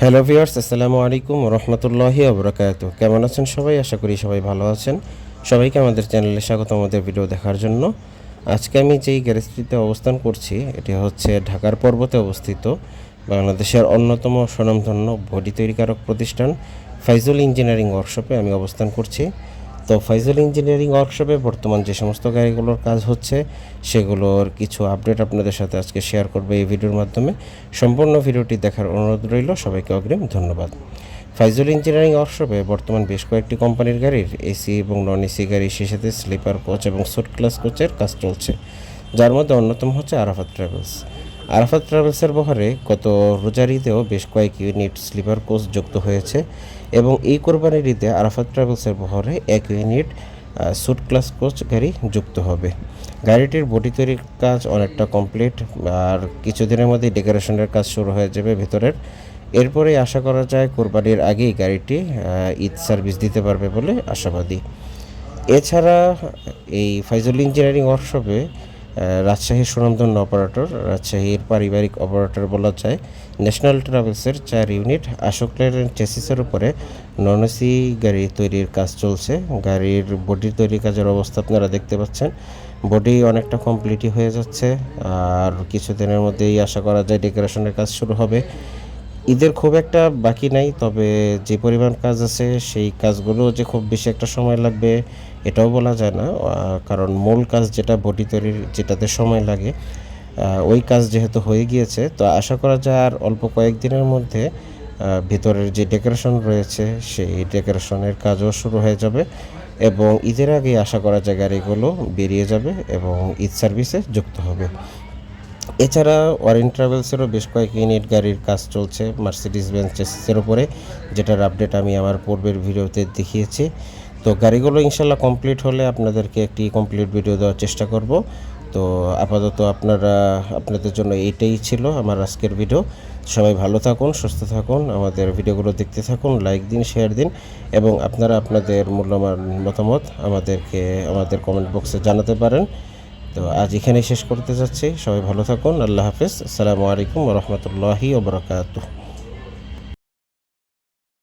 Hello viewers আসসালামু আলাইকুম রহমতুল্লাহি অবরাকাত কেমন আছেন সবাই? আশা করি সবাই ভালো আছেন। সবাইকে আমাদের চ্যানেলে স্বাগত আমাদের ভিডিও দেখার জন্য। আজকে আমি যেই গ্যারেজটিতে অবস্থান করছি, এটি হচ্ছে ঢাকার পর্বতে অবস্থিত বাংলাদেশের অন্যতম স্বনামধন্য বডি তৈরিকারক প্রতিষ্ঠান ফাইজুল ইঞ্জিনিয়ারিং ওয়ার্কশপে আমি অবস্থান করছি। তো ফাইজুল ইঞ্জিনিয়ারিং ওয়ার্কশপে বর্তমান যে সমস্ত গাড়িগুলোর কাজ হচ্ছে, সেগুলোর কিছু আপডেট আপনাদের সাথে আজকে শেয়ার করবে এই ভিডিওর মাধ্যমে। সম্পূর্ণ ভিডিওটি দেখার অনুরোধ রইল, সবাইকে অগ্রিম ধন্যবাদ। ফাইজুল ইঞ্জিনিয়ারিং ওয়ার্কশপে বর্তমান বেশ কয়েকটি কোম্পানির গাড়ির এসি এবং নন এসি গাড়ি সেই সাথে স্লিপার কোচ এবং সুট ক্লাস কোচের কাজ চলছে, যার মধ্যে অন্যতম হচ্ছে আরাফাত ট্রাভেলস আরাফাত ট্রাভেলসের বহরে গত রোজার ঈদেও বেশ কয়েক ইউনিট স্লিপার কোচ যুক্ত হয়েছে এবং এই কোরবানির ঈদে আরাফাত ট্রাভেলসের বহরে এক ইউনিট সুট ক্লাস কোচ গাড়ি যুক্ত হবে। গাড়িটির বডি তৈরির কাজ অনেকটা কমপ্লিট, আর কিছুদিনের মধ্যেই ডেকোরেশনের কাজ শুরু হয়ে যাবে ভেতরের। এরপরেই আশা করা যায় কোরবানির আগেই গাড়িটি ঈদ সার্ভিস দিতে পারবে বলে আশাবাদী। এছাড়া এই ফাইজুল ইঞ্জিনিয়ারিং ওয়ার্কশপে রাজশাহীর সুনামধন্য অপারেটর রাজশাহীর পারিবারিক অপারেটর বলা যায়। ন্যাশনাল ট্রাভেলসের চার ইউনিট আশোক লেনের চেসিসের উপরে ননসি গাড়ি তৈরির কাজ চলছে। গাড়ির বডি তৈরির কাজের অবস্থা আপনারা দেখতে পাচ্ছেন। বডি অনেকটা কমপ্লিটই হয়ে যাচ্ছে। আর কিছুদিনের মধ্যেই আশা করা যায় ডেকোরেশনের কাজ শুরু হবে। ঈদের খুব একটা বাকি নাই, তবে যে পরিমাণ কাজ আছে, সেই কাজগুলো যে খুব বেশি একটা সময় লাগবে, এটাও বলা যায় না। কারণ মূল কাজ যেটা, বডি তৈরির যেটাতে সময় লাগে ওই কাজ যেহেতু হয়ে গিয়েছে, তো আশা করা যায় আর অল্প কয়েকদিনের মধ্যে ভিতরের যে ডেকোরেশন রয়েছে, সেই ডেকোরেশনের কাজও শুরু হয়ে যাবে এবং ঈদের আগে আশা করা যায় গাড়িগুলো বেরিয়ে যাবে এবং ঈদ সার্ভিসে যুক্ত হবে। এছাড়া ওয়ারেন ট্রাভেলসেরও বেশ কয়েক ইউনিট গাড়ির কাজ চলছে মার্সিডিস বেঞ্চ চেসিসের উপরে, যেটার আপডেট আমি আমার পূর্বের ভিডিওতে দেখিয়েছি। তো গাড়িগুলো ইনশাল্লাহ কমপ্লিট হলে আপনাদেরকে একটি কমপ্লিট ভিডিও দেওয়ার চেষ্টা করব। তো আপাতত আপনারা, আপনাদের জন্য এইটাই ছিল আমার আজকের ভিডিও সবাই ভালো থাকুন, সুস্থ থাকুন, আমাদের ভিডিওগুলো দেখতে থাকুন লাইক দিন শেয়ার দিন, এবং আপনারা আপনাদের মূল্যবান মতামত আমাদেরকে, আমাদের কমেন্ট বক্সে জানাতে পারেন। তো আজ এখানে শেষ করতে যাচ্ছি। সবাই ভালো থাকুন। আল্লাহ হাফিজ। আসসালামু আলাইকুম রহমতুল্লাহি ওবরাকাতুহ